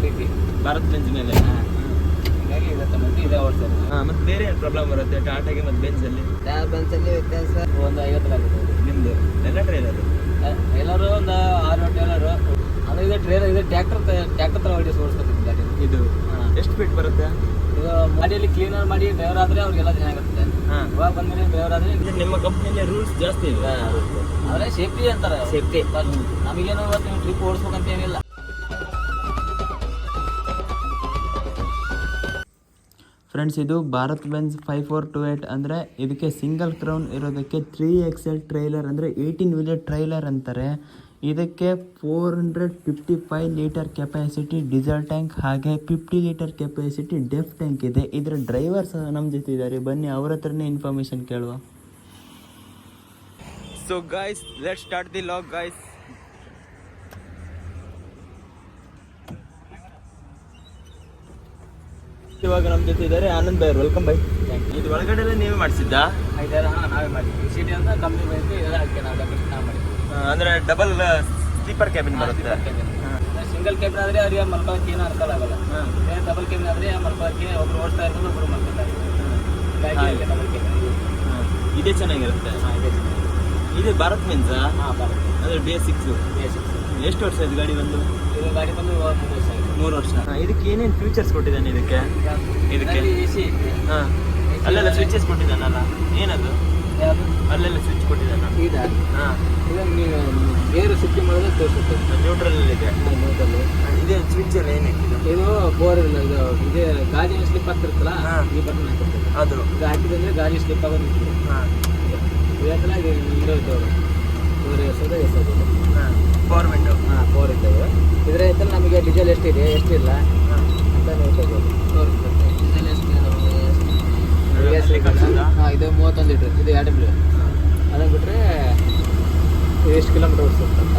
ಪ್ರೀತಿ Bharat Benz ಮೇಲೆ. ಹೀಗಾಗಿ ಇದೆ ಮತ್ತೆ ಇದೇ ಹಾ ಮತ್ತೆ ಬೇರೆ ಏನು ಪ್ರಾಬ್ಲಮ್ ಬರುತ್ತೆ? ಟಾಟಾಗೆ ಮತ್ತೆ ಬೆಂಜ್ ಅಲ್ಲಿ? ಯಾವ ಬೆಂಚಲ್ಲಿ ವ್ಯತ್ಯಾಸ ಒಂದು ಐವತ್ತು ಆಗಿದೆ. ನಿಮ್ದು? ಎಲ್ಲ ಟ್ರೈಲರ್ ಎಲ್ಲರೂ ಒಂದು ಆರು ಟ್ರೈಲರು ಅಂದರೆ ಇದು ಟ್ರೇಲರ್ ಇದು ಟ್ರ್ಯಾಕ್ಟರ್ ಟ್ರ್ಯಾಕ್ಟರ್ ತರ ಹೊಡಿ ಓಡಿಸ್ಕೊತಿದ್ದೆ ಗಾಡಿ. ಇದು ಎಷ್ಟು ಫೀಟ್ ಬರುತ್ತೆ? ಇದು ಗಾಡಿಯಲ್ಲಿ ಕ್ಲೀನರ್ ಮಾಡಿ ಡ್ರೈವರ್ ಆದ್ರೆ ಅವ್ರಿಗೆಲ್ಲ ಚೆನ್ನಾಗಿರುತ್ತೆ. ಹಾಂ. ಇವಾಗ ಬಂದ್ಮೇಲೆ ಡ್ರೈವರ್ ಆದರೆ ನಿಮ್ಮ ಕಂಪ್ನಿಯಲ್ಲಿ ರೂಲ್ಸ್ ಜಾಸ್ತಿ ಇದೆ ಆದ್ರೆ ಸೇಫ್ಟಿ ಅಂತಾರೆ ಸೇಫ್ಟಿ ನಮಗೇನು ಇವತ್ತು ನೀವು ಟ್ರಿಪ್ ಓಡಿಸ್ಬೇಕಂತ ಏನಿಲ್ಲ ಫ್ರೆಂಡ್ಸ್ ಇದು Bharat Benz five four two eight ಅಂದರೆ ಇದಕ್ಕೆ ಸಿಂಗಲ್ ಕ್ರೌನ್ ಇರೋದಕ್ಕೆ ತ್ರೀ ಎಕ್ಸ್ ಎಲ್ ಟ್ರೈಲರ್ ಅಂದರೆ ಏಯ್ಟೀನ್ ವೀಲರ್ ಟ್ರೈಲರ್ ಅಂತಾರೆ. ಇದಕ್ಕೆ four hundred fifty five litre capacity diesel tank ಹಾಗೆ fifty litre capacity DEF tank ಇದೆ. ಇದರ ಡ್ರೈವರ್ ಸಹ ನಮ್ಮ ಜೊತೆ ಇದ್ದಾರೆ. ಬನ್ನಿ, ಅವ್ರ ಹತ್ರನೇ ಇನ್ಫಾರ್ಮೇಷನ್ ಕೇಳುವ. So guys let start the log guys ಇವಾಗ ನಮ್ಮ ಜೊತೆ ಇದ್ದಾರೆ ಆನಂದ್ ಬೈ ವೆಲ್ಕಮ್ ಬೈ ಇದು ಒಳಗಡೆ ನೀವೇ ಮಾಡಿಸಿದ್ದ? ಐದಾರು ಹಾ ನಾವೇ ಮಾಡಿದ್ವಿ. ಸಿಟಿ ಅಂತ ಕಂಪ್ನಿ ಬಂದು ಎಲ್ಲ ಅದಕ್ಕೆ ನಾವು ನಾವು ಮಾಡಿದ್ವಿ. ಅಂದ್ರೆ ಡಬಲ್ ಸ್ಲೀಪರ್ ಕ್ಯಾಬಿನ್ ಬರುತ್ತೆ. ಸಿಂಗಲ್ ಕ್ಯಾಬಿನ್ ಆದ್ರೆ ಅವ್ರಿಗೆ ಮಲ್ಕೊಳ್ಳೋಕೆ ಏನು ಅರ್ಥ ಆಗಲ್ಲ. ಡಬಲ್ ಕ್ಯಾಬಿನ್ ಆದ್ರೆ ಮಲ್ಕೊಳ್ಳೋಕೆ ಒಬ್ರು ಓಡಿಸ್ತಾ ಇರ್ಬೋದು ಒಬ್ರು ಮಲ್ಕೊತಾ ಇರ್ಬೋದು. ಹಾಗೆ. ಡಬಲ್ ಕೇಬನ್ ಇದೇ ಚೆನ್ನಾಗಿರುತ್ತೆ? ಇದೆ ಭಾರತ್ ಮೀನ್ಸ್ ಹಾಂ ಭಾರತ್. ಅಂದ್ರೆ ಬೇಸಿಕ್ಸ್ ಬೇಸಿಕ್ಸ್ ಎಷ್ಟು ವರ್ಷ ಇದು ಗಾಡಿ ಬಂದು? ಇದು ಗಾಡಿ ಬಂದು ಮೂರು ವರ್ಷ ಆಗಿದೆ ಮೂರು ವರ್ಷ. ಇದಕ್ಕೆ ಏನೇನು ಫ್ಯೂಚರ್ಸ್ ಕೊಟ್ಟಿದ್ದಾನೆ ಇದಕ್ಕೆ? ಇದಕ್ಕೆ? ಹಾಂ. ಅಲ್ಲೆಲ್ಲ ಸ್ವಿಚಸ್ ಕೊಟ್ಟಿದ್ದಾನಲ್ಲ? ಏನದು? ಅಲ್ಲೆಲ್ಲ ಸ್ವಿಚ್ ಕೊಟ್ಟಿದ್ದಾನ? ಹಾ. ಇದು ನೀವು ಬೇರೆ ಸುತ್ತಿ ಮಾಡಿದ್ರೆ ತೋರಿಸುತ್ತೆ. ನ್ಯೂಟ್ರಲ್ ಇದೆ. ಇದೇ ಸ್ವಿಚ್ ಎಲ್ಲ ಏನಿದೆ ಇದು ಬೋರ್ ಇಲ್ಲ ಇದು ಇದೆ ಗಾಜಿನ ಸ್ಲಿಪ್ ಆಗ್ತಿರುತ್ತಲ್ಲ ಹಾ. ಈ ಬಟನ್ ಹಾಕಿರ್ತದೆ ಅದು. ಇದು ಹಾಕಿದಂದ್ರೆ ಗಾಜಿನ ಸ್ಲಿಪ್ ಆಗೋದು ಹಾಂ. ಇದೆ ಇದು ಇರೋದು ಬೋರ್ ಎಸ್ ಹಾಂ ಗೌರ್ಮೆಂಟು ಹಾ. ವಿಂಡೋ ಹಾಂ ಫೋರ್ ಇದ್ದಾವೆ ಇದರ ಐತಲ್ಲ ನಮಗೆ ಡೀಸೆಲ್ ಎಷ್ಟಿದೆ ಎಷ್ಟಿಲ್ಲ ಅಂತ ನೋಡ್ಕೋಬೋದು. ಡೀಸೆಲ್ ಎಷ್ಟಿದೆ? ಹಾಂ ಇದು ಮೂವತ್ತೊಂದು ಲೀಟ್ರ್ ಇದು ಎರಡು ಡಬ್ಲ್ಯೂ ಅದನ್ನು ಬಿಟ್ಟರೆ ಎಷ್ಟು ಕಿಲೋಮೀಟರ್ ಓಡಿಸುತ್ತೆ ಅಂತ.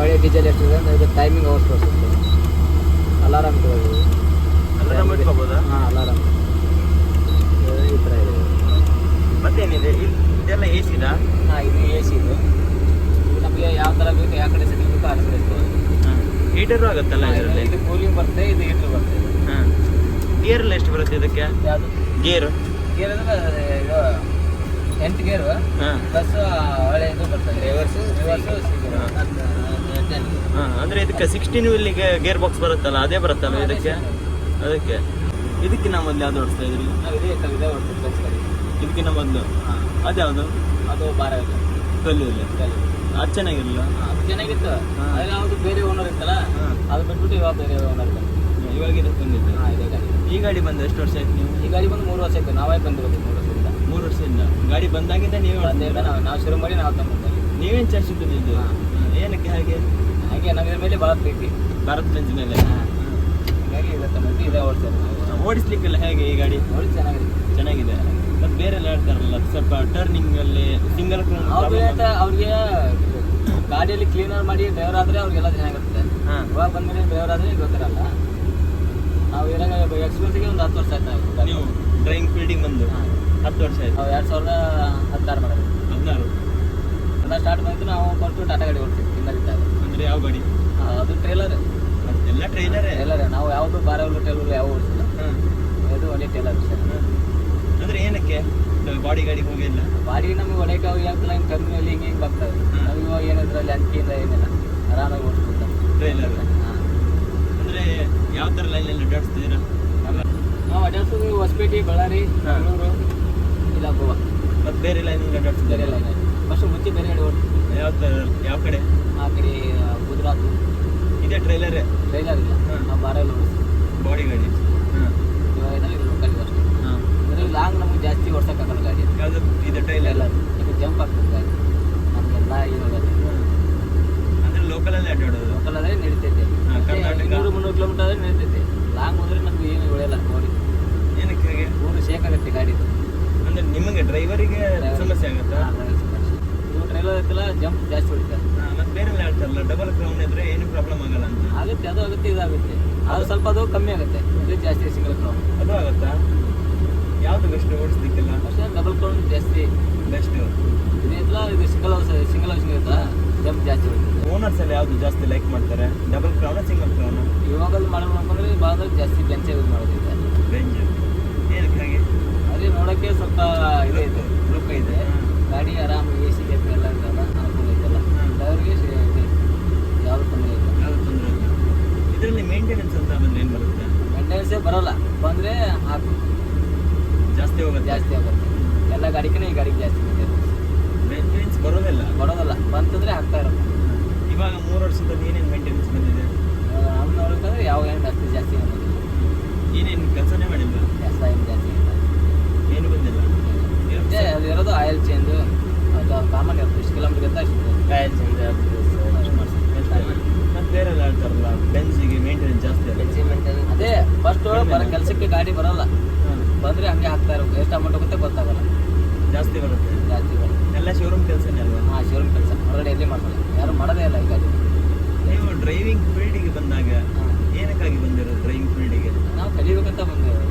ಒಳ್ಳೆ ಡೀಸೆಲ್ ಎಷ್ಟಿದೆ ಅಂದರೆ ಇದು ಟೈಮಿಂಗ್ ಅವರ್ಸ್ ತೋರಿಸುತ್ತೆ ಅಲಾರಾಮ್ ಇಟ್ಕೋಬೋದು ಅಲಾರಾಮ್ ಇಟ್ಕೋಬೋದಾ? ಹಾಂ ಅಲಾರಾಮ್ ಈ ಥರ ಇದೆ. ಮತ್ತೇನಿದೆ? ಇದೆಲ್ಲ ಎ ಸಿನಾ ಹಾಂ ಇದು ಎ ಸಿ ಇದು. ಇದು ನಮಗೆ ಯಾವ ಥರ ಬೇಕು ಯಾವ ಕಡೆ ಸೆಟ್ಟಿಂಗ್ ಬೇಕು ಆ ಕಡೆ ಇಟ್ಕೋಬೋದು. ಹೀಟರು ಆಗುತ್ತಲ್ಲ ಇದರಲ್ಲಿ? ಇದು ಕೂಲಿಂಗ್ ಬರುತ್ತೆ ಇದು ಹೀಟರ್ ಬರುತ್ತೆ ಹಾಂ. ಗೇರ್ ಎಲ್ಲ ಎಷ್ಟು ಬರುತ್ತೆ ಇದಕ್ಕೆ? ಯಾವುದು? ಗೇರ್ ಗೇರ್ ಅಂದ್ರೆ ಇದು ಎಂಟು ಗೇರ್ ಹಾಂ. ಪ್ಲಸ್ ಹಳೆ ಇದು ಬರ್ತದೆ. ರಿವರ್ಸು ರಿವರ್ಸ್ ಹಾಂ. ಅಂದರೆ ಇದಕ್ಕೆ ಸಿಕ್ಸ್ಟೀನ್ ವೀಲಿಗೆ ಗೇರ್ ಬಾಕ್ಸ್ ಬರುತ್ತಲ್ಲ ಅದೇ ಬರುತ್ತಲ್ಲ ಇದಕ್ಕೆ? ಅದಕ್ಕೆ. ಇದಕ್ಕಿಂತ ಮೊದಲು ಯಾವ್ದು ಓಡಿಸ್ತಾ ಇದ್ರಿ? ಇದೇ ಗಾಡಿ ಇದಕ್ಕಿಂತ ಮೊದಲು? ಅದ್ಯಾವುದು? ಅದು ಭಾರ ಇಲ್ಲ ಕಲ್ಲಲ್ಲಿ ಗಾಡಿ. ಅದು ಚೆನ್ನಾಗಿರಲಿಲ್ಲ. ಅದು ಚೆನ್ನಾಗಿತ್ತು. ಅದ್ರಲ್ಲಿ ಯಾವುದು ಬೇರೆ ಓನರ್ ಇತ್ತಲ್ಲ ಅದು ಬಿಟ್ಬಿಟ್ಟು ಇವಾಗ ಬೇರೆ ಓನರ್ ಇತ್ತು ಇವಾಗ ಇದಕ್ಕೆ ಬಂದಿತ್ತು ಹಾಂ ಇದೇ ಗಾಡಿ. ಈ ಗಾಡಿ ಬಂದು ಎಷ್ಟು ವರ್ಷ ಆಯ್ತು ನೀವು? ಈ ಗಾಡಿ ಬಂದು ಮೂರು ವರ್ಷ ಆಯ್ತು ನಾವೇ ಬಂದಿರೋದು ಮೂರು ವರ್ಷದಿಂದ. ಮೂರು ವರ್ಷದಿಂದ. ಗಾಡಿ ಬಂದಾಗಿಂದ ನೀವು ಬಂದಿಲ್ಲ ನಾವು ನಾವು ಶುರು ಮಾಡಿ ನಾವು ತಗೊಂಡು ನೀವೇನು ಚಾರ್ಜ್ ಇಟ್ಟಿದ್ದು. ಏನಕ್ಕೆ ಹಾಗೆ? ಹಾಗೆ ನಮಗೆ ಮೇಲೆ ಭಾಳ ಪ್ರೀತಿ. ಭಾರತ್ ಬೆಂಜ್ ಮೇಲೆ. ಹಾಗಾಗಿ ಇದೆ ತಗೊಂಡು ಇದೇ ಓಡಿಸ್ತಾರೆ ಓಡಿಸ್ಲಿಕ್ಕೆಲ್ಲ ಹೇಗೆ ಈ ಗಾಡಿ? ನೋಡಿ ಚೆನ್ನಾಗಿದೆ. ಚೆನ್ನಾಗಿದೆ. ಮತ್ತೆ ಬೇರೆ ಎಲ್ಲ ಹೇಳ್ತಾರಲ್ಲ ಸ್ವಲ್ಪ ಟರ್ನಿಂಗಲ್ಲಿ ಸಿಂಗಲ್ ಅವ್ರಿಗೆ ಗಾಡಿಯಲ್ಲಿ ಕ್ಲೀನರ್ ಮಾಡಿ ಡ್ರೈವರ್ ಆದ್ರೆ ಅವ್ರಿಗೆಲ್ಲ ಚೆನ್ನಾಗಿರುತ್ತೆ ಇವಾಗ ಬಂದ್ಮೇಲೆ ಡ್ರೈವರ್ ಆದ್ರೆ ಗೊತ್ತಿರಲ್ಲ. ನಾವು ಇರೋ ಎಕ್ಸ್ಪೀರಿಯನ್ಸ್ಗೆ ಒಂದು ಹತ್ತು ವರ್ಷ ಆಯ್ತು ನೀವು ಡ್ರೈವಿಂಗ್ ಫೀಲ್ಡಿಂಗ್ ಬಂದು. ಹತ್ತು ವರ್ಷ ಆಯ್ತು. ನಾವು ಎರಡು ಸಾವಿರದ ಹದಿನಾರು ಮಾಡಿದ್ವಿ ಹದಿನಾರು? ಎಲ್ಲ ಸ್ಟಾರ್ಟ್ ಮಾಡಿದ್ರು ನಾವು ಫಸ್ಟು ಟಾಟಾ ಗಾಡಿ ಹೊರ್ತೀವಿ ತಿನ್ನಲಿದ್ದಾಗ ಅಂದ್ರೆ ಯಾವ ಗಾಡಿ? ಅದು ಟ್ರೇಲರ್ ಎಲ್ಲ ಟ್ರೈಲರ್ ಎಲ್ಲರ ನಾವು ಯಾವುದು ಬಾರ ಟ್ರೈಲರ್ ಯಾವ ಓಡಿಸಿಲ್ಲ. ಇದು ಒಳ್ಳೆ ಟೇಲರ್ ಅಂದ್ರೆ ಏನಕ್ಕೆ? ಬಾಡಿ ಗಾಡಿ ಹೋಗಿಲ್ಲ. ಬಾಡಿ ನಮಗೆ ಹೋಗಿ ಅಂತ ನಂಗೆ ಕಮ್ಮಿ ಅಲ್ಲಿ ಹಿಂಗೆ ಹಿಂಗೆ ಬರ್ತದೆ. ನಾವು ಇವಾಗ ಇಲ್ಲ ಅಂಕಿಯಿಂದ ಏನಿಲ್ಲ ಆರಾಮಾಗಿ ಓಡಿಸ್ಬಿಡ್ತಾರೆ ಟ್ರೈಲರ್ ಅಂದ್ರೆ ಯಾವ ಥರ ಲೈನ್ ಎಲ್ಲ ಅಡ್ಡಾಡ್ಸ್ತೀರಾ? ನಾವು ಅಡ್ಡಾಡ್ಸೋದು ಹೊಸಪೇಟೆ ಬಳ್ಳಾರಿ. ಬೆಂಗಳೂರು ಇಲ್ಲ ಗೋವಾ. ಮತ್ತು ಬೇರೆ ಲೈನ್ ಬೇರೆ ಅಡ್ಡಾಡ್ಸ್ತಿದ್ದೀರಾ ಲೈನ್ ಫಸ್ಟ್ ಮುಂಚೆ ಬೇರೆ ಕಡೆ ಓಡಿಸ್ತೀವಿ ಯಾವ ಥರ ಯಾವ ಕಡೆ? ಆ ಕಡೆ ಗುಜರಾತ್. ಇದೆ ಟ್ರೈಲರೇ ಟ್ರೈಲರ್ ಇಲ್ಲ. ಹಾಂ. ನಾವು ಬಾರಲ್ಲಿ ಓಡಿಸ್ತೀವಿ. ಬಾಡಿ ಗಾಡಿ ಹಾಂ ಇವಾಗ ಇದೆಲ್ಲ ಇದು ಲೋಕಲ್ ಅಷ್ಟೇ ಹಾಂ ಅಂದರೆ ಲಾಂಗ್ ನಮಗೆ ಜಾಸ್ತಿ ಓಡ್ಸೋಕ್ಕಾಗಲ್ಲ ಗಾಡಿ ಯಾವುದು ಇದು ಟ್ರೈಲರ್ ಎಲ್ಲ ಈಗ ಜಂಪ್ ಆಗ್ತದೆ ಗಾಡಿ ನಮಗೆಲ್ಲ ಏನು ಅಂದ್ರೆ ಲೋಕಲಲ್ಲಿ ಅಡ್ಡಾಡೋದು ಲೋಕಲ್ ಆದರೆ ನಡೀತೈತೆ ಹಾಂ, ಕರ್ನಾಟಕ. ಇನ್ನೂರು ಮುನ್ನೂರು ಕಿಲೋಮೀಟರ್ ಆದರೆ ನಡೀತೈತೆ ಲಾಂಗ್ ಹೋದ್ರೆ ನಮ್ಗೆ ಏನು ಉಳಿಯಲ್ಲ ನೋಡಿ ಏನಕ್ಕೆ ಹಾಗೆ ಊರು ಶೇಕ್ ಆಗುತ್ತೆ ಗಾಡಿ ಅಂದ್ರೆ ನಿಮಗೆ ಡ್ರೈವರಿಗೆ ಸಮಸ್ಯೆ ಆಗುತ್ತಾ ನೀವು ಟ್ರೈಲರ್ ಐತಲ್ಲ ಜಂಪ್ ಜಾಸ್ತಿ ಹೊಡಿತಾರೆ ಹಾ, ಮತ್ತೆ ಬೇರೆ ಎಲ್ಲ ಹೇಳ್ತಾರಲ್ಲ ಡಬಲ್ ಕ್ರೌನ್ ಇದ್ರೆ ಏನು ಪ್ರಾಬ್ಲಮ್ ಆಗಲ್ಲ ಅಂತ ಆಗುತ್ತೆ ಅದು ಆಗುತ್ತೆ ಇದಾಗುತ್ತೆ ಅದು ಸ್ವಲ್ಪ ಅದು ಕಮ್ಮಿ ಆಗುತ್ತೆ. ಇದು ಜಾಸ್ತಿ ಸಿಂಗಲ್ ಕ್ರೌನ್ ಅದು ಆಗುತ್ತಾ? ಯಾವ್ದು ಬೆಸ್ಟ್ ಓಡಿಸ್ಲಿಕ್ಕೆಲ್ಲ? ಅಷ್ಟೇ ಡಬಲ್ ಕ್ರೌನ್ ಜಾಸ್ತಿ. ಬೆಸ್ಟ್ ಇದೆಲ್ಲ ಇದು ಸಿಂಗಲ್ ಹೌಸ್ ಸಿಂಗಲ್ ಹೌಸ್ ಇರುತ್ತಲ್ಲ ಜಂಪ್ ಜಾಸ್ತಿ ಇರುತ್ತೆ ಓನರ್ಸ್ ಎಲ್ಲ ಯಾವುದು ಜಾಸ್ತಿ ಲೈಕ್ ಮಾಡ್ತಾರೆ? ಡಬಲ್ ಕ್ರೌನ್ ಸಿಂಗಲ್ ಕ್ರೌನ್ ಇವಾಗ ಭಾಗದಲ್ಲಿ ಜಾಸ್ತಿ ಬೆಂಚ್ ಯೂಸ್ ಮಾಡೋದಿದೆ. ಬೆಂಚ್ ಏನಕ್ಕಾಗಿ ಹಾಗೆ? ಅಲ್ಲಿ ನೋಡೋಕ್ಕೆ ಸ್ವಲ್ಪ ಇದೆ ಇದೆ. ಲುಕ್ ಇದೆ. ಗಾಡಿ ಆರಾಮ್ ಎ ಸಿ ಎಲ್ಲ ಇದೆಲ್ಲ ಅನುಕೂಲ ಇದೆಲ್ಲ ಡ್ರೈವರ್ಗೆ ಇದೆ ಯಾವುದು ತೊಂದರೆ ಇಲ್ಲ ಯಾವ್ದು ತೊಂದರೆ ಇಲ್ಲ ಇದರಲ್ಲಿ ಮೇಂಟೆನೆನ್ಸ್ ಅಂತ ಬಂದ್ರೆ ಏನು ಬರುತ್ತೆ? ಮೇಂಟೆನೆನ್ಸೇ ಬರೋಲ್ಲ. ಬಂದರೆ ಹಾಕು. ಜಾಸ್ತಿ ಹೋಗುತ್ತೆ? ಜಾಸ್ತಿ ಆಗುತ್ತೆ ಎಲ್ಲ ಗಾಡಿಗೆ ಈ ಗಾಡಿಗೆ ಜಾಸ್ತಿ ಮೇಂಟೆನೆನ್ಸ್ ಮೇಂಟೆನೆನ್ಸ್ ಬರೋದಿಲ್ಲ? ಬರೋದಲ್ಲ. ಬಂತಂದ್ರೆ ಹಾಕ್ತಾ ಇರೋದು. ಇವಾಗ ಮೂರು ವರ್ಷದಲ್ಲಿ ಏನೇನು ಮೇಂಟೆನೆನ್ಸ್ ಬಂದಿದೆ ಅವ್ನು ನೋಡೋದಂದ್ರೆ ಯಾವಾಗ ಏನು ಅಷ್ಟು ಜಾಸ್ತಿ ಅನ್ನೋದಿಲ್ಲ ಏನೇನು ಕೆಲಸನೇ ಮಾಡಿಲ್ಲ ಜಾಸ್ತಿ ಏನು ಜಾಸ್ತಿ ಏನು ಬಂದಿಲ್ಲ? ಅದು ಇರೋದು ಆಯಿಲ್ ಚೇಂಜು ಅದು ಕಾಮನ್ ಇರುತ್ತೆ ಇಷ್ಟು ಕಿಲೋಮೀಟರ್ ಅಂತ ಇಷ್ಟು ಟೈರ್ ಚೇಂಜ್ ಅಷ್ಟು ಮಾಡ್ಸಿ ಎಲ್ಲ ಹೇಳ್ತಾರಲ್ಲ ಬೆಂಜಿಗೆ ಮೇಂಟೆನೆನ್ಸ್ ಜಾಸ್ತಿ ಮೇಂಟೆನೆನ್ಸ್ ಅದೇ ಫಸ್ಟ್ ಬರ ಕೆಲಸಕ್ಕೆ ಗಾಡಿ ಬರಲ್ಲ. ಬಂದರೆ ಹಂಗೆ ಹಾಕ್ತಾ ಇರಬೇಕು ಎಷ್ಟು ಅಮೌಂಟ್ ಹೋಗುತ್ತೆ ಗೊತ್ತಾಗಲ್ಲ. ಜಾಸ್ತಿ ಬರುತ್ತೆ. ಜಾಸ್ತಿ ಬರುತ್ತೆ. ಎಲ್ಲ ಶೋರೂಮ್ ಕೆಲಸನೇ ಅಲ್ವಾ? ಹಾಂ ಶೋರೂಮ್ ಕೆಲಸ. ಹೊರಗಡೆ ಎಲ್ಲಿ ಮಾಡ್ತಾರೆ? ಯಾರು ಮಾಡೋದೇ ಇಲ್ಲ ಈಗ ನೀವು ಡ್ರೈವಿಂಗ್ ಫೀಲ್ಡಿಗೆ ಬಂದಾಗ ಏನಕ್ಕಾಗಿ ಬಂದಿರೋದು ಡ್ರೈವಿಂಗ್ ಫೀಲ್ಡಿಗೆ ನಾವು ಕಲಿಬೇಕಂತ ಬಂದೇವೆ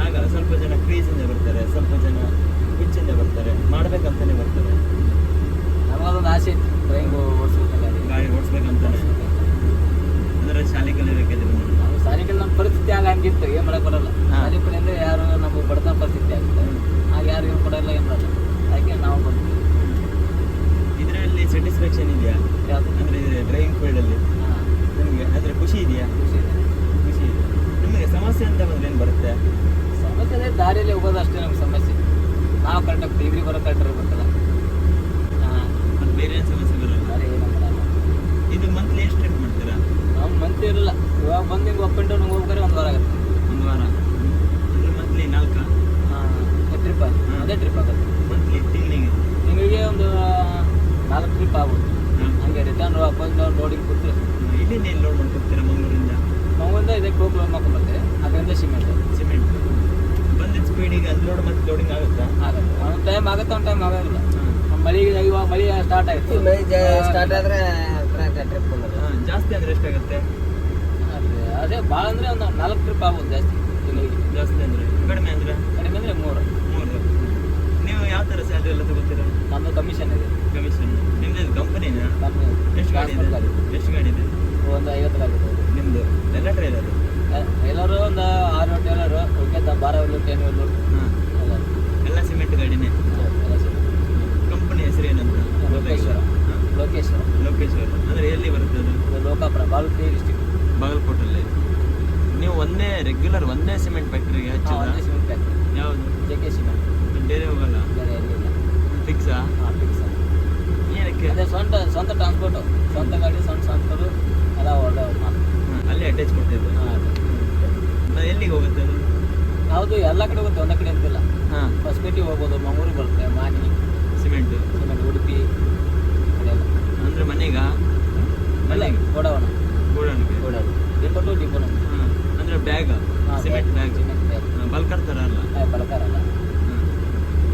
ಹಾಗಲ್ಲ ಸ್ವಲ್ಪ ಜನ ಕ್ರೀಸಿಂದ ಬರ್ತಾರೆ ಸ್ವಲ್ಪ ಜನ ಹುಚ್ಚಿಂದ ಬರ್ತಾರೆ ಮಾಡ್ಬೇಕಂತಾನೆ ಬರ್ತಾರೆ. ನಮಗೊಂದು ಆಸೆ ಇತ್ತು. ಡ್ರೈವಿಂಗ್ ಓಡಿಸ್ಬೇಕು ಗಾಡಿ ಅಂದ್ರೆ ಶಾಲೆ ಬಂದ್ರು ನಾವು ಸಾಲಿಗೆ ನಮ್ಮ ಪರಿಸ್ಥಿತಿ ಆಗ ಹಂಗಿತ್ತು ಏನು ಮಾಡಕ್ಕೆ ಬರಲ್ಲ. ಶಾಲೆ ಕಡೆಯಿಂದ ಯಾರು ನಮಗೆ ಬಡತನ ಪರಿಸ್ಥಿತಿ ಆಗುತ್ತೆ. ಆಗ ಯಾರು ಏನು ಕೊಡಲ್ಲ ಏನು ಮಾಡಲ್ಲ. ಅದಕ್ಕೆ ನಾವು ಬರ್ತೀವಿ ಇದರಲ್ಲಿ ಸ್ಯಾಟಿಸ್ಫ್ಯಾಕ್ಷನ್ ಇದೆಯಾ? ಯಾವುದು? ಅಂದ್ರೆ ಡ್ರೈವಿಂಗ್ ಫೀಲ್ಡಲ್ಲಿ ಅಲ್ಲಿ? ನಿಮಗೆ ಅಂದ್ರೆ ಖುಷಿ ಇದೆಯಾ? ಖುಷಿ ಇದೆ. ಖುಷಿ ಇದೆ. ನಿಮಗೆ ಸಮಸ್ಯೆ ಅಂತ ಬಂದ್ರೆ ಏನು ಬರುತ್ತೆ? ಸಮಸ್ಯೆ ಅಂದರೆ ದಾರಿಯಲ್ಲಿ ಹೋಗೋದು ಅಷ್ಟೇ ನಮ್ಗೆ ಸಮಸ್ಯೆ. ನಾವು ಕರೆಕ್ಟಾಗಿ ಡಿಗ್ರಿ ಬರೋ ಕರೆಕ್ಟ್ ಇರ್ಬೇಕಲ್ಲ ಹಾಂ ಮತ್ತೆ ಬೇರೆ ಏನು ಸಮಸ್ಯೆ ಬರಲ್ಲ ದಾರಿ ಏನು ಮಾಡಲ್ಲ ಇದು ಮಂತ್ಲಿ ಎಷ್ಟು ಟ್ರಿಪ್ ಮಾಡ್ತೀರಾ ಮಂತ್ ಇರಲ್ಲ. ಇವಾಗ ಬಂದು ಹಿಂಗೆ ಅಪ್ ಆ್ಯಂಡ್ ಡೌನ್ ಹೋಗ್ಬೇಕಾದ್ರೆ ಒಂದು ವಾರ ಆಗುತ್ತೆ. ಒಂದು ವಾರ. ಅಂದ್ರೆ ಮಂತ್ಲಿ ನಾಲ್ಕ? ಹಾಂ ಟ್ರಿಪ್ ಅದೇ ಟ್ರಿಪ್ ಆಗುತ್ತೆ. ಮಂತ್ಲಿ ತಿಂಗಳಿಗೆ? ತಿಂಗಳಿಗೆ ಒಂದು ನಾಲ್ಕು ಟ್ರಿಪ್ ಆಗ್ಬೋದು. ಹಂಗೆ ರಿಟರ್ನ್ ಅಪ್ ಆ್ಯಂಡ್ ಡೌನ್ ರೋಡಿಗೆ ಕೂತ್ರೆ ಇಲ್ಲಿಂದ ಎಲ್ಲಿ ಲೋಡ್ ಮಾಡ್ಕೊಡ್ತೀರಾ ಮಂಗಳೂರಿಂದ? ಮಂಗಳೂರಿಂದ ಇದಕ್ಕೆ ಹೋಗಿ ಲೋಡ್ ಮಾಡ್ಕೊಂಬರ್ತೇವೆ ಅದರಿಂದ ಸಿಮೆಂಟ್ ಸಿಮೆಂಟ್ ಬಂದಿದ್ದ ಸ್ಪೀಡಿಗೆ ಲೋಡ್ ಮತ್ತೆ ಲೋಡಿಂಗ್ ಆಗುತ್ತಾ? ಆಗುತ್ತೆ. ಒಂದು ಟೈಮ್ ಆಗುತ್ತೆ ಒಂದು ಟೈಮ್ ಆಗೋದಿಲ್ಲ. ಮಳಿ ಇವಾಗ ಮಳೆ ಸ್ಟಾರ್ಟ್ ಆಯಿತು ಮಳೆ ಸ್ಟಾರ್ಟ್ ಆದರೆ ಜಾಸ್ತಿ ಅಂದರೆ ಎಷ್ಟಾಗುತ್ತೆ? ಅದೇ ಭಾಳ ಅಂದರೆ ಒಂದು ನಾಲ್ಕು ಟ್ರಿಪ್ ಆಗ್ಬೋದು ಜಾಸ್ತಿ ತಿಂಗಳಿಗೆ ಜಾಸ್ತಿ ಅಂದ್ರೆ? ಕಡಿಮೆ ಅಂದ್ರೆ? ಕಡಿಮೆ ಅಂದರೆ ಮೂರು. ಮೂರು. ನೀವು ಯಾವ ಥರ ಸ್ಯಾಲ್ರಿ ಎಲ್ಲ ತಗೋತೀರಾ? ನಮ್ಮದು ಕಮಿಷನ್ ಇದೆ. ಕಮಿಷನ್ ನಿಮ್ದು ಕಂಪನಿನಾ ಕಂಪನಿ ಎಷ್ಟು ಗಾಡಿ ಇದೆ? ಎಷ್ಟು ಗಾಡಿ ಇದೆ? ಒಂದು ಐವತ್ತು ಗಾಡಿ ಇದೆ. ನಿಮ್ದು? ಎಲ್ಲ ಟ್ರೈಲರ್ ಎಲ್ಲರೂ ಒಂದು ಆರು ಟೇಲರು ಓಕೆ ಬಾರ ವೀಲು ಟೆನ್ ವೀಲು ಹಾಂ. ಎಲ್ಲ. ಎಲ್ಲ ಸಿಮೆಂಟ್ ಗಾಡಿನೇ? ಎಲ್ಲ. ಕಂಪನಿ ಹೆಸರು ಏನಂತ? ಲೋಕೇಶ್ವರ? ಲೋಕೇಶ್ವರ. ಲೋಕೇಶ್ವರ. ಅಂದ್ರೆ ಎಲ್ಲಿ ಬರುತ್ತೆ ಅದು? ಲೋಕಾಪುರ ಬಾಗಲಕೋಟೆ ಡಿಸ್ಟಿಕ್ ಬಾಗಲಕೋಟಲ್ಲಿ ನೀವು ಒಂದೇ ರೆಗ್ಯುಲರ್ ಒಂದೇ ಸಿಮೆಂಟ್ ಫ್ಯಾಕ್ಟ್ರಿಗೆ ಹಚ್ಚಿದ ಯಾವುದು? ಜೆ ಕೆ ಸಿಮೆಂಟ್ ಬೇರೆ ಹೋಗಲ್ಲ? ಬೇರೆ ಎಲ್ಲಿಲ್ಲ ಫಿಕ್ಸಾ ಹಾಂ ಫಿಕ್ಸ್ ಏನಕ್ಕೆ? ಅದೇ ಸ್ವಂತ ಸ್ವಂತ ಟ್ರಾನ್ಸ್ಪೋರ್ಟು ಸ್ವಂತ ಗಾಡಿ ಸ್ವಂತ ಸ್ವಂತರು ಎಲ್ಲ ಒಳ್ಳೆ ಅಲ್ಲಿ ಅಟ್ಯಾಚ್ ಕೊಟ್ಟಿದ್ದು ಹಾಂ ಎಲ್ಲಿಗೆ ಹೋಗುತ್ತೆ ಅದು? ಯಾವುದು ಎಲ್ಲ ಕಡೆ ಹೋಗುತ್ತೆ ಒಂದೇ ಕಡೆ ಅಂತಿಲ್ಲ ಹಾಂ. ಹೊಸಪೇಟೆ ಹೋಗ್ಬೋದು ಮಂಗಳೂರು ಬರುತ್ತೆ ಮಾನಿ ಸಿಮೆಂಟ್ ಸಿಮೆಂಟ್ ಉಡುಪಿ ಕಡೆ ಅಂದ್ರೆ ಮನೆಗೆ ಗೋಡವನ ಗೋಡನ್ಗೆ ಗೋಡನ್ ಡಿಪೋ ಟು ಡಿಪೋನ ಹಾಂ ಅಂದ್ರೆ bag cement bag cement bag bulker ಥರ ಅಲ್ಲ.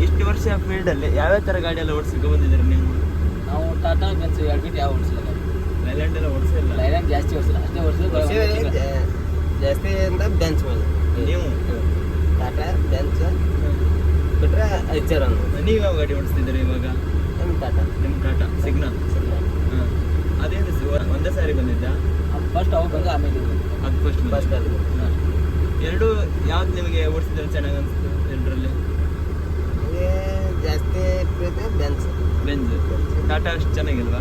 ಇಷ್ಟು ವರ್ಷ ಫೀಲ್ಡಲ್ಲಿ ಯಾವ್ಯಾವ ಥರ ಗಾಡಿ ಎಲ್ಲ ಓಡಿಸ್ಕೊಂಡು ಬಂದಿದ್ದೀರಿ ನೀವು? ನಾವು ಟಾಟಾ ಬೆನ್ಸ್ ಎರಡು ಬಿಟ್ಟು ಯಾವ ಓಡಿಸಿಲ್ಲ ಲೈಲ್ಯಾಂಡ್ ಎಲ್ಲ ಓಡಿಸಿಲ್ಲ? ಲೈಲ್ಯಾಂಡ್ ಜಾಸ್ತಿ ಓಡಿಸಿಲ್ಲ. ಅಷ್ಟೇ ಓಡಿಸಿಲ್ಲ ಜಾಸ್ತಿ ಅಂತ ಬೆನ್ಸ್ ಮೇಲೆ. ನೀವು? ಟಾಟಾ ಬೆನ್ಸ್ ಬಿಟ್ರೆ ಐಚರ್ ಅನ್ನೋದು ನೀವು ಯಾವ ಗಾಡಿ ಓಡಿಸ್ತಿದ್ದೀರಿ ಇವಾಗ? ನಿಮ್ಮ ಟಾಟಾ ನಿಮ್ಮ ಟಾಟಾ ಸಿಗ್ನಲ್ ಹಾಂ ಅದೇನು ಸಿ- ಒಂದೇ ಸಾರಿ ಬಂದಿದ್ದ ಫಸ್ಟ್ ಅವು ಬಂದು ಆಮೇಲೆ. ಅದು ಫಸ್ಟ್ ಫಸ್ಟ್ ಅದು ಎರಡು ಯಾವ್ದು ನಿಮಗೆ ಓಡಿಸಿದ್ರೆ ಚೆನ್ನಾಗಿ ಅನಿಸ್ತು ಎಲ್ಲರಲ್ಲಿ ನಮಗೆ ಜಾಸ್ತಿ ಬೆನ್ಸ್ ಬೆಂಚ್ ಬೆಂಜ್ ಟಾಟಾ ಅಷ್ಟು ಚೆನ್ನಾಗಿಲ್ವಾ?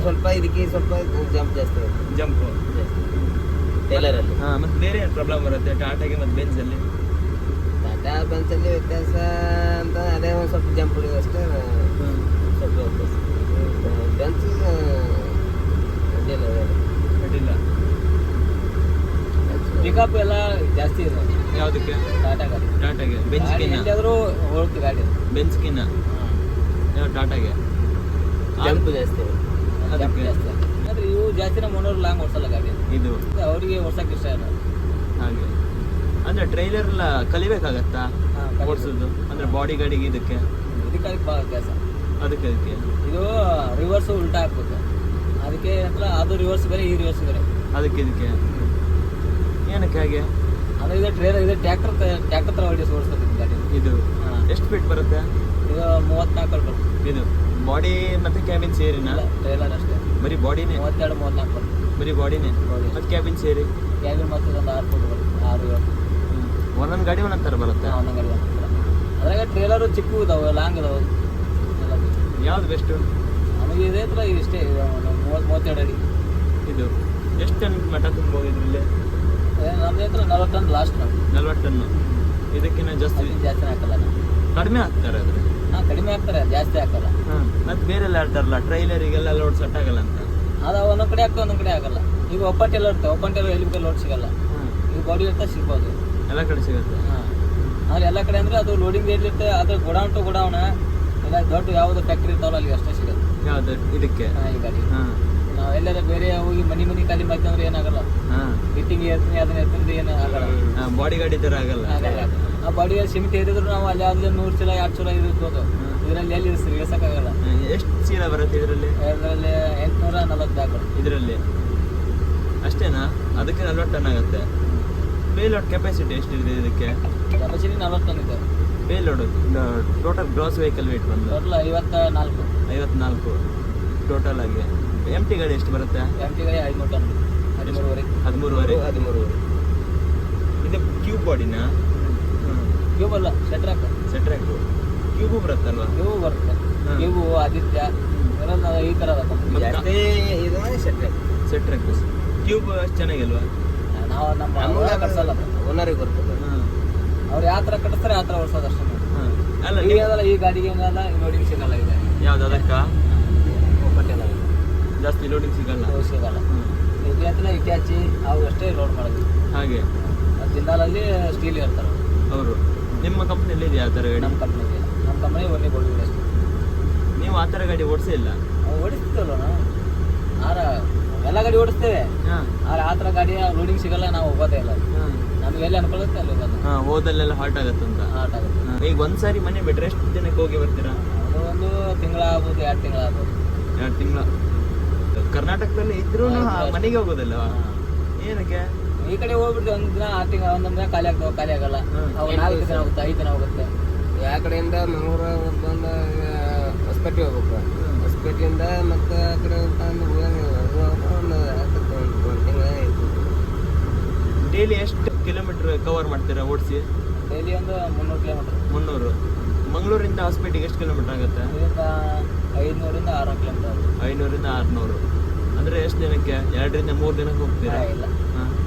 ಸ್ವಲ್ಪ ಇದಕ್ಕೆ ಸ್ವಲ್ಪ ಜಂಪ್ ಜಾಸ್ತಿ ಜಂಪ್ ಜಾಸ್ತಿ ಟೇಲರಲ್ಲಿ ಹಾಂ ಮತ್ತು ಬೇರೆ ಏನು ಪ್ರಾಬ್ಲಮ್ ಬರುತ್ತೆ ಟಾಟಾಗೆ ಮತ್ತು ಬೆಂಜಲ್ಲಿ ಟಾಟಾ ಬೆಂಚಲ್ಲಿ ವ್ಯತ್ಯಾಸ ಅಂತ ಅದೇ ಒಂದು ಸ್ವಲ್ಪ ಜಂಪ್ ಹೊಡಿಯೋದು ಅಷ್ಟೇ ಸ್ವಲ್ಪ ವ್ಯತ್ಯಾಸ ಬೆಂಚ್ ಅಡ್ಡಿಲ್ಲ ಅಡ್ಡಿಲ್ಲ ಪಿಕಪ್ ಎಲ್ಲ ಜಾಸ್ತಿ ಇದೆ ಯಾವುದಕ್ಕೆ? ಟಾಟಾ ಗಾಡಿ ಟಾಟಾಗೆ ಬೆಂಚ್ ಬೆಂಚ್ಕಿನ್ನ ಎಲ್ಲಿಯಾದ್ರೂ ಹೋಗುತ್ತೆ ಗಾಡಿ. ಬೆಂಚ್ಕಿನ್ನ ಯಾವ ಟಾಟಾಗೆ ಜಂಪ್ ಜಾಸ್ತಿ. ಅದಕ್ಕೆ? ಜಾಸ್ತಿ. ಆದರೆ ಇವು ಜಾಸ್ತಿ ನಮ್ಮ ಮನೋರು ಲಾಂಗ್ ಓಡಿಸಲ್ಲ ಗಾಡಿ. ಇದು? ಅವರಿಗೆ ಓಡ್ಸಕ್ಕೆ ಇಷ್ಟ ಇಲ್ಲ. ಹಾಗೆ. ಅಂದ್ರೆ ಟ್ರೈಲರ್ ಎಲ್ಲ ಕಲಿಬೇಕಾಗತ್ತಾ. ಓಡಿಸೋದು? ಅಂದ್ರೆ ಬಾಡಿ ಗಾಡಿಗೆ ಇದಕ್ಕೆ? ಇದಕ್ಕೆ ಅದಕ್ಕೆ ಭಾಳ ಕೆಲಸ ಅದಕ್ಕೆ ಅದಕ್ಕೆ? ಇದು ರಿವರ್ಸ್ ಉಲ್ಟಾ ಹಾಕ್ಬೇಕು. ಅದಕ್ಕೆ ಅದು ರಿವರ್ಸ್ ಬೇರೆ ಈ ರಿವರ್ಸ್ ಬೇರೆ. ಅದಕ್ಕೆ ಇದಕ್ಕೆ? ಏನಕ್ಕೆ ಹಾಗೆ? ಅಂದ್ರೆ ಇದು ಟ್ರೇಲರ್ ಇದು ಟ್ರ್ಯಾಕ್ಟರ್ ಟ್ರ್ಯಾಕ್ಟರ್ ಥರ ಹೊಡಿಸಿ ಓಡಿಸ್ಬೇಕು ಗಾಡಿ. ಇದು ಎಷ್ಟು ಫೀಟ್ ಬರುತ್ತೆ? ಇದು ಮೂವತ್ನಾಲ್ಕು ಬರುತ್ತೆ. ಇದು ಬಾಡಿ ಮತ್ತು ಕ್ಯಾಬಿನ್ ಸೇರಿನ? ಇಲ್ಲ ಟ್ರೇಲರ್ ಅಷ್ಟೇ. ಬರೀ ಬಾಡಿನೇ ಮೂವತ್ತೆರಡು ಮೂವತ್ತ್ನಾಲ್ಕು ಬರುತ್ತೆ. ಬರೀ ಬಾಡಿನೇ ಬಾಡಿ ಮತ್ತು ಕ್ಯಾಬಿನ್ ಸೇರಿ? ಕ್ಯಾಬಿನ್ ಮತ್ತು ಒಂದು ಆರು ಫುಟ್ ಬರುತ್ತೆ ಆರು ಏಳು ಒಂದೊಂದು ಗಾಡಿ ಒಂದೊಂದು ಥರ ಬರುತ್ತೆ? ಒಂದೊಂದು ಗಾಡಿ ಒಂದೊಂದು ಥರ. ಅದ್ರಾಗ ಟ್ರೇಲರು ಚಿಕ್ಕ ಇದಾವೆ ಲಾಂಗ್ ಇದಾವೆ. ಯಾವ್ದು ಬೆಸ್ಟು ನಮಗೆ ಇದೇ ಥರ ಇಷ್ಟೇ ಮೂವತ್ತು ಮೂವತ್ತೆರಡು ಅಡಿ. ಇದು. ಎಷ್ಟು ಟನ್ ಮಠ ಅದೇ ನಮ್ದು ಹತ್ರ ನಲ್ವತ್ತು ಟನ್ ಲಾಸ್ಟ್ ನಾವು ನಲ್ವತ್ತು ಟನ್ನು ಇದಕ್ಕಿಂತ ಜಾಸ್ತಿ? ಅದಕ್ಕಿಂತ ಜಾಸ್ತಿ ಹಾಕಲ್ಲ ನಾವು ಕಡಿಮೆ ಹಾಕ್ತಾರೆ ಅದ್ರ ಹಾಂ ಕಡಿಮೆ ಹಾಕ್ತಾರೆ ಜಾಸ್ತಿ ಹಾಕಲ್ಲ. ಹಾಂ ಮತ್ತು ಬೇರೆಲ್ಲ ಟ್ರೈಲರ್ ಟ್ರೈಲರಿಗೆಲ್ಲ ಲೋಡ್ ಸೆಟ್ ಆಗಲ್ಲ ಅಂತ? ಅದು ಒಂದೊಂದು ಕಡೆ ಹಾಕೋ ಒಂದೊಂದು ಕಡೆ ಆಗಲ್ಲ. ಈಗ ಒಪ್ಪಟ್ಟೆಲ್ಲ ಇರ್ತವೆ ಒಪ್ಪಟ್ಟೆಲ್ಲ ಎಲ್ಲಿ ಬೇಕಾದ್ರೆ ಲೋಡ್ ಸಿಗಲ್ಲ. ಹಾಂ. ಈಗ ಬಾಡಿ ಇರ್ತ ಸಿಗ್ಬೋದು. ಎಲ್ಲ ಕಡೆ ಸಿಗುತ್ತೆ? ಹಾಂ. ಆದ್ರೆ ಎಲ್ಲ ಕಡೆ ಅಂದ್ರೆ ಅದು ಲೋಡಿಂಗ್ ಎಲ್ಲಿರುತ್ತೆ ಅದು ಗೋಡೌನ್ ಟು ಗೋಡೌನ್ ಇಲ್ಲ ದೊಡ್ಡ ಯಾವುದು ಫ್ಯಾಕ್ಟ್ರಿ ಇರ್ತಾವಲ್ಲ ಅಲ್ಲಿ ಅಷ್ಟೇ ಸಿಗುತ್ತೆ. ಯಾವ್ದು? ಇದಕ್ಕೆ? ಹಾಂ ಈ ಗಾಡಿ ಹಾಂ. ನಾವು ಎಲ್ಲಾರ ಬೇರೆ ಹೋಗಿ ಮನಿ ಮನಿ ಖಾಲಿ ಮಾಡ್ತಂದ್ರೆ ಏನಾಗಲ್ಲ. ಹಾಂ. ಫಿಟ್ಟಿಂಗ್ ಇರ್ತೀನಿ ಅದನ್ನ ಎತ್ತಂದ್ರೆ ಏನು ಆಗಲ್ಲ. ಬಾಡಿ ಗಾಡಿ ಥರ ಆಗಲ್ಲ. ಆ ಆ ಬಾಡಿಗೆ ಸಿಮೆಂಟ್ ಏರಿದ್ರು ನಾವು ಅಲ್ಲಿ ಅಲ್ಲಿ ನೂರು ಚೀಲ ಎರಡು ಚೀಲ ಇರ್ಬೋದು. ಇದರಲ್ಲಿ ಎಲ್ಲಿ ಇರಿಸಿ ಇಳಿಸಕ್ಕಾಗಲ್ಲ. ಎಷ್ಟು ಚೀಲ ಬರುತ್ತೆ ಇದರಲ್ಲಿ? ಇದರಲ್ಲಿ ಎಂಟುನೂರ ನಲವತ್ತು ಬ್ಯಾಗ್ ಬರುತ್ತೆ ಇದರಲ್ಲಿ? ಅಷ್ಟೇನಾ? ಅದಕ್ಕೆ ನಲ್ವತ್ತು ಟನ್ ಆಗುತ್ತೆ. ಪೇಲೋಡ್ ಕೆಪಾಸಿಟಿ ಎಷ್ಟಿದೆ ಇದಕ್ಕೆ? ಕೆಪಾಸಿಟಿ ನಲವತ್ತು ಟನ್ ಇದೆ. Payload total gross vehicle weight ಬಂದು? ಟೋಟಲ್ ಐವತ್ತ ನಾಲ್ಕು ಐವತ್ನಾಲ್ಕು. ಟೋಟಲ್ ಆಗಿ. ಎಂ ಟಿ ಗಾಡಿ ಎಷ್ಟು ಬರುತ್ತೆ? ಎಂ ಟಿ ಗಾಡಿ ಐದುನೂರು ಟನ್ ಹದಿಮೂರುವರೆ. ಹದಿಮೂರುವರೆ. ಹದಿಮೂರುವರೆ ಇದು ಕ್ಯೂಬ್ ಬಾಡಿನ ಕ್ಯೂಬ್ ಅಲ್ಲ ಸೆಟ್ರಾಕ್ ಸೆಟ್ರ್ಯಾಕು ಕ್ಯೂಬು ಬರುತ್ತಲ್ವಾ? ಕ್ಯೂಬು ಬರುತ್ತೆ. ಕ್ಯೂಬು ಆದಿತ್ಯ ಈ ಥರ. ಜಾಸ್ತಿ ಇದು ಸೆಟ್ರೆ ಸೆಟ್ರ್ಯಾಕ್ ಕ್ಯೂಬ್ ಅಷ್ಟು ಚೆನ್ನಾಗಿಲ್ವಾ? ನಾವು ನಮ್ಮ ಕಟ್ಸಲ್ಲ ಓನರಿಗೆ ಬರ್ತದೆ. ಅವ್ರು ಯಾವ ಥರ ಕಟ್ಟಿಸ್ತಾರೆ ಆ ಥರ ಓಡಿಸೋದು ಅಷ್ಟೇ ಅಲ್ಲ ಈಗ ಈ ಗಾಡಿಗೆ ಏನಲ್ಲ ನೋಡಿ ಸಿಗಲ್ಲ ಇದೆ. ಯಾವ್ದು ಅದಕ್ಕ? ಜಾಸ್ತಿ ಲೋಡಿಂಗ್ ಸಿಗಲ್ಲ. ಸಿಗಲ್ಲ. ಹ್ಮ್. ಇಲ್ಲಿ ಹತ್ರ ಇಟ್ಯಾಚಿ ಅವು ಅಷ್ಟೇ ಲೋಡ್ ಮಾಡೋದು. ಹಾಗೆ. ಜಿಂದಾಲಲ್ಲಿ ಸ್ಟೀಲ್ ಇರ್ತಾರೆ. ಅವರು ನಿಮ್ಮ ಕಂಪ್ನಿಯಲ್ಲಿ ಇದೆ ಯಾವ ಥರ ಗಾಡಿ? ನಮ್ಮ ಕಂಪ್ನಿಗೆ ನಮ್ಮ ಕಂಪ್ನಿ ಒಂದೇ ಗೋಲ್ಡ್ ಅಷ್ಟೇ. ನೀವು ಆ ಥರ ಗಾಡಿ ಓಡಿಸೇ ಇಲ್ಲ? ಓಡಿಸ್ತೀವಲ್ಲ ನಾವು. ಆರ ಎಲ್ಲ ಗಾಡಿ ಓಡಿಸ್ತೇವೆ. ಆದ್ರೆ ಆ ಥರ ಗಾಡಿ ಲೋಡಿಂಗ್ ಸಿಗಲ್ಲ ನಾವು ಹೋಗೋದೇ ಇಲ್ಲ. ನಮಗೆ ಎಲ್ಲಿ ಅನ್ಕೊಳ್ಳುತ್ತೆ ಅಲ್ಲಿ ಹೋಗೋದು. ಹಾಂ ಹೋದಲ್ಲೆಲ್ಲ ಹಾಟ್ ಆಗುತ್ತೆ ಅಂತ. ಹಾಟ್ ಆಗುತ್ತೆ. ಈಗ ಒಂದು ಸಾರಿ ಮನೆ ಬಿಟ್ಟರೆ ಎಷ್ಟು ದಿನಕ್ಕೆ ಹೋಗಿ ಬರ್ತೀರಾ? ಅದು ಒಂದು ತಿಂಗಳ ಆಗ್ಬೋದು ಎರಡು ತಿಂಗಳಾಗ್ಬೋದು. ಎರಡು ತಿಂಗಳ. ಕರ್ನಾಟಕದಲ್ಲಿ ಇದ್ರೂ ಮನೆಗೆ ಹೋಗೋದಲ್ಲ. ಏನಕ್ಕೆ? ಈ ಕಡೆ ಹೋಗ್ಬಿಟ್ಟು ಒಂದ್ ದಿನ ಆ ತಿಂಗಳ ಒಂದೊಂದ್ ದಿನ ಖಾಲಿ ಆಗ್ತಾವ ಖಾಲಿ ಆಗಲ್ಲ. ಅವು ನಾಲ್ಕು ದಿನ ಹೋಗುತ್ತೆ ಐದು ದಿನ ಹೋಗುತ್ತೆ. ಯಾವ ಕಡೆಯಿಂದ ಮಂಗಳೂರ ಬಂದು ಹೊಸಪೇಟೆ ಹೋಗ್ಬೇಕು. ಹೊಸಪೇಟೆಯಿಂದ ಮತ್ತೆ ಆ ಕಡೆ ಡೈಲಿ ಎಷ್ಟು ಕಿಲೋಮೀಟರ್ ಕವರ್ ಮಾಡ್ತೀರಾ ಓಡಿಸಿ? ಡೈಲಿ ಒಂದು ಮುನ್ನೂರು ಕಿಲೋಮೀಟರ್. ಮುನ್ನೂರು. ಮಂಗಳೂರಿಂದ ಹೊಸಪೇಟೆಗೆ ಎಷ್ಟು ಕಿಲೋಮೀಟರ್ ಆಗುತ್ತೆ? ಇದರಿಂದ ಆರು ಕಿಲೋಮೀಟರ್ ಐನೂರಿಂದ ಆರುನೂರು. ಅಂದರೆ ಎಷ್ಟು ದಿನಕ್ಕೆ? ಎರಡರಿಂದ ಮೂರು ದಿನಕ್ಕೆ ಹೋಗ್ತೀರಾ? ಇಲ್ಲ.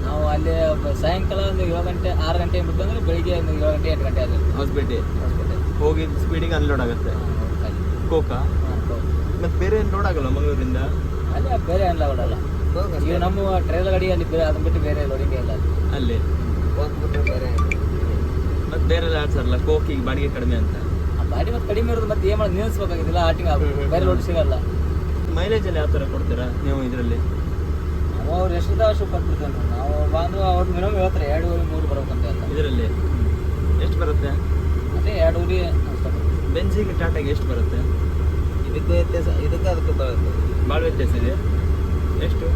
ನಾವು ಅಲ್ಲಿ ಸಾಯಂಕಾಲ ಒಂದು ಏಳು ಗಂಟೆ ಆರು ಗಂಟೆ ಬಿಟ್ಟು ಅಂದ್ರೆ ಬೆಳಿಗ್ಗೆ ಒಂದು ಏಳು ಗಂಟೆ ಎಂಟು ಗಂಟೆ ಆಗುತ್ತೆ. ಹೊಸಪೇಟೆ ಹಾಸ್ಪಿಟಲ್ ಹೋಗಿ ಸ್ಪೀಡಿಗೆ ಅನ್ಲೋಡ್ ಆಗುತ್ತೆ. ಕೋಕಾ ಮತ್ತೆ ಬೇರೆ ಏನು ಲೋಡ್ ಆಗಲ್ಲ ಮಂಗಳೂರಿಂದ? ಅಲ್ಲಿ ಬೇರೆ ಎಲ್ಲ ಓಡಲ್ಲ ಈಗ ನಮ್ಮ ಟ್ರೈಲ್ ಗಾಡಿ ಅಲ್ಲಿ ಬೇರೆ ಅದನ್ನ ಬಿಟ್ಟು ಬೇರೆ ಲೋಡಿಂಗ್ ಇಲ್ಲ. ಅಲ್ಲಿ. ಹೋಗ್ಬಿಟ್ಟು ಬೇರೆ ಮತ್ತು ಬೇರೆ ಎಲ್ಲ ಆಡ್ಸಾರಲ್ಲ ಕೋಕಿಗೆ ಬಾಡಿಗೆ ಕಡಿಮೆ ಅಂತ. ಗಾಡಿ ಮತ್ತೆ ಕಡಿಮೆ ಇರೋದು ಮತ್ತೆ ಏನು ಮಾಡೋದು ನಿಲ್ಲಿಸ್ಬೇಕಾಗಿದ್ದಿಲ್ಲ ಆಟಿಂಗ್ ಬೇರೆ ರೋಡ್ ಸಿಗಲ್ಲ. ಮೈಲೇಜಲ್ಲಿ ಯಾವ ಥರ ಕೊಡ್ತೀರಾ ನೀವು ಇದರಲ್ಲಿ? ನಾವು ಅವ್ರು ಎಷ್ಟು ವರ್ಷ ಕೊಟ್ಬಿಡ್ತೇವೆ ನಾವು. ಬಂದು ಅವ್ರು ಮಿನಿಮಮ್ ಹೇಳ್ತಾರೆ ಎರಡೂವರೆ ಮೂರು ಬರ್ಬೇಕಂತ ಅಂತ ಇದರಲ್ಲಿ? ಎಷ್ಟು ಬರುತ್ತೆ? ಅದೇ ಎರಡೂವರೆ. ಬೆನ್ಸಿಗೆ ಟಾಟಾಗೆ ಎಷ್ಟು ಬರುತ್ತೆ? ಇದಕ್ಕೆ ವ್ಯತ್ಯಾಸ ಇದಕ್ಕೆ ಅದಕ್ಕೆ ಬರುತ್ತೆ ಭಾಳ ವ್ಯತ್ಯಾಸ ಇದೆ? ಎಷ್ಟು?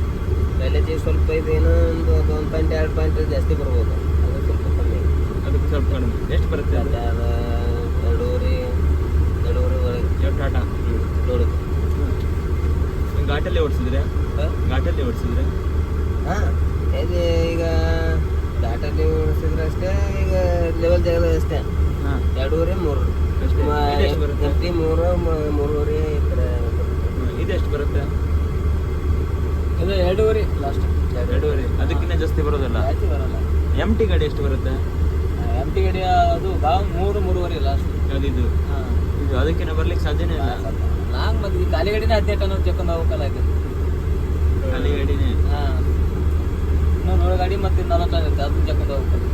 ಮೈಲೇಜ್ ಸ್ವಲ್ಪ ಇದೇನೋ ಒಂದು ಒಂದು ಪಾಯಿಂಟ್ ಎರಡು ಪಾಯಿಂಟ್ ಜಾಸ್ತಿ ಬರ್ಬೋದು. ಅದು ಸ್ವಲ್ಪ ಕಮ್ಮಿ. ಅದಕ್ಕೆ ಸ್ವಲ್ಪ ಕಡಿಮೆ. ಎಷ್ಟು ಬರುತ್ತೆ ಅದು ಅದು ಎರಡೂವರೆ ಎರಡೂವರೆ ಒಳಗೆ ಯಾವ ಟಾಟಾ ಆಗ್ತದೆ ಘಾಟಲ್ಲಿ ಓಡಿಸಿದ್ರೆ? ಘಾಟಲ್ಲಿ ಓಡಿಸಿದ್ರೆ? ಹಾಂ. ಇದು ಈಗ ಘಾಟಲ್ಲಿ ಓಡಿಸಿದ್ರೆ ಅಷ್ಟೇ ಈಗ ಲೆವೆಲ್ ಜಾಗದ ಅಷ್ಟೇ. ಹಾಂ. ಎರಡೂವರೆ ಮೂರು. ಅಷ್ಟೇ. ಎಫ್ಟಿ ಮೂರು ಮೂರುವರೆ ಈ ಥರ. ಇದೆಷ್ಟು ಬರುತ್ತೆ? ಅದೇ ಎರಡೂವರೆ ಲಾಸ್ಟ್ ಎರಡೂವರೆ. ಅದಕ್ಕಿಂತ ಜಾಸ್ತಿ ಬರೋದಲ್ಲ? ಜಾಸ್ತಿ ಬರಲ್ಲ. ಎಂ ಟಿ ಗಾಡಿ ಎಷ್ಟು ಬರುತ್ತೆ? ಎಂ ಟಿ ಗಾಡಿ ಅದು ಬಾ ಮೂರು ಮೂರುವರೆ ಲಾಸ್ಟ್ ಅದಿದ್ದು ಹಾಂ. ಇದು ಅದಕ್ಕಿಂತ ಬರ್ಲಿಕ್ಕೆ ಸಾಧ್ಯನೇ ಇಲ್ಲ. ಲಾಂಗ್ ಮತ್ತೆ ಈ ಖಾಲಿ ಗಾಡಿನೇ ಹದಿನೆಂಟು ಅನ್ನೋದು ಚೆಕ್ಕೊಂಡು ಇದು ಖಾಲಿ ಹಾಂ. ಇನ್ನೊಂದು ನೋಡಿ ಗಾಡಿ ಮತ್ತೆ ನಲವತ್ತು ಆಗುತ್ತೆ ಅದನ್ನ ಚೆಕ್ಕೊಂಡು ಹೋಗ್ಬೇಕು.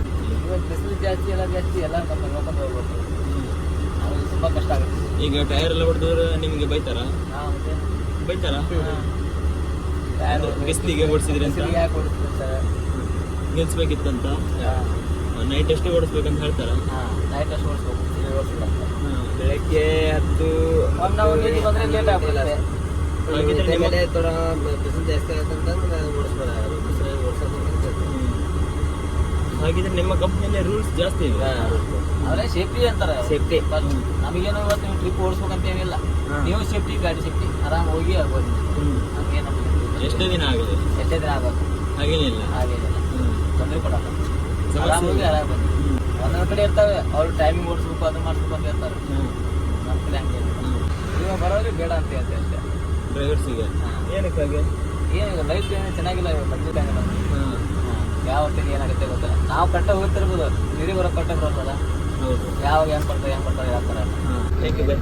ಇವತ್ತು ಬಿಸಿಲು ಜಾಸ್ತಿ ಎಲ್ಲ ಜಾಸ್ತಿ ಎಲ್ಲ ನೋಡ್ಕೊಂಡು ಹೋಗ್ಬೇಕು. ಅದು ತುಂಬ ಕಷ್ಟ ಆಗುತ್ತೆ. ಈಗ ಟೈರ್ ಎಲ್ಲ ಹೊಡೆದವ್ರು ನಿಮಗೆ ಬೈತಾರ? ಹಾಂ ಮತ್ತೆ? ಬೈತಾರ? ಬಿಸಿಲಿಗೆ ಓಡಿಸಿದ್ರೆ ಯಾಕೆ ಓಡಿಸ್ತಾರೆ ಸರ್ ನೈಟ್ ಅಷ್ಟೇ ಓಡಿಸ್ಬೇಕಂತ ಹೇಳ್ತಾರ? ಹಾಂ ನೈಟ್ ಅಷ್ಟು ಓಡಿಸ್ಬೇಕು ಓಡಿಸಿಲ್ಲ ಬೆಳಗ್ಗೆ ಹತ್ತು ನಾವು ನೀರಿಗೆ ಬಂದರೆ ಲೇಟ್ ಆಗ್ಬಿಡುತ್ತೆ. ಹಾಗಿದ್ರೆ ನಿಮ್ಮ- ಮೇಲೆ ಥೋಡ ಬಿಸಿಲು ಜಾಸ್ತಿ ಆಗುತ್ತೆ ಅಂತಂದ್ರೆ ಓಡಿಸ್ಬೇಡ ಬಿಸಿಲು ಓಡಿಸೋದು. ಹಾಗಿದ್ರೆ ನಿಮ್ಮ ಕಂಪ್ನಿಯಲ್ಲಿ ರೂಲ್ಸ್ ಜಾಸ್ತಿ ಇದೆ ಆದರೆ ಸೇಫ್ಟಿ ಅಂತಾರೆ ಸೇಫ್ಟಿ ನಮಗೇನು ಇವತ್ತು ನೀವು ಟ್ರಿಪ್ ಓಡಿಸ್ಬೇಕಂತ ಏನಿಲ್ಲ. ನೀವು ಸೇಫ್ಟಿ ಗಾಡಿ ಸೇಫ್ಟಿ ಆರಾಮ್ ಹೋಗಿ ಆಗ್ಬೋದು. ನಮಗೇನು ಎಷ್ಟೇ ದಿನ ಆಗಲಿ. ಎಷ್ಟೇ ದಿನ ಆಗೋದು ಹಾಗೇನಿಲ್ಲ. ಹಾಗೇನಿಲ್ಲ. ತೊಂದರೆ ಕೊಡಲ್ಲ. ಸಮಸ್ಯೆ ಆರಾಮ್ ಒಂದೊಂದು ಕಡೆ ಇರ್ತವೆ. ಅವ್ರು ಟೈಮಿಂಗ್ ಓಡಿಸ್ಬೇಕು ಅದು ಮಾಡಿಸ್ಬೇಕು ಅಂತ ಹೇಳ್ತಾರೆ ನಮ್ಮ ಕಡೆ ಹಂಗೆ ಇವಾಗ ಬರೋದ್ರೆ ಬೇಡ ಅಂತ ಹೇಳ್ತೀವಿ ಅಷ್ಟೇ ಡ್ರೈವರ್ಸಿಗೆ. ಏನಕ್ಕಾಗಿ ಏನು ಲೈಫ್ ಏನು ಚೆನ್ನಾಗಿಲ್ಲ ಇವಾಗ ಬಡ್ಜೆಟ್ ಹಂಗಿಲ್ಲ ಯಾವ ಹೊತ್ತಿಗೆ ಏನಾಗುತ್ತೆ ಗೊತ್ತಿಲ್ಲ ನಾವು ಕಟ್ಟ ಹೋಗ್ತಿರ್ಬೋದು. ನೀರಿಗೆ ಬರೋ ಕಟ್ಟ ಬರೋದಲ್ಲ. ಯಾವಾಗ ಏನ್ ಕೊಡ್ತಾರೆ ಏನ್ ಕೊಡ್ತಾರ ಯಾವ ಥರ ಥ್ಯಾಂಕ್ ಯು ಬೈ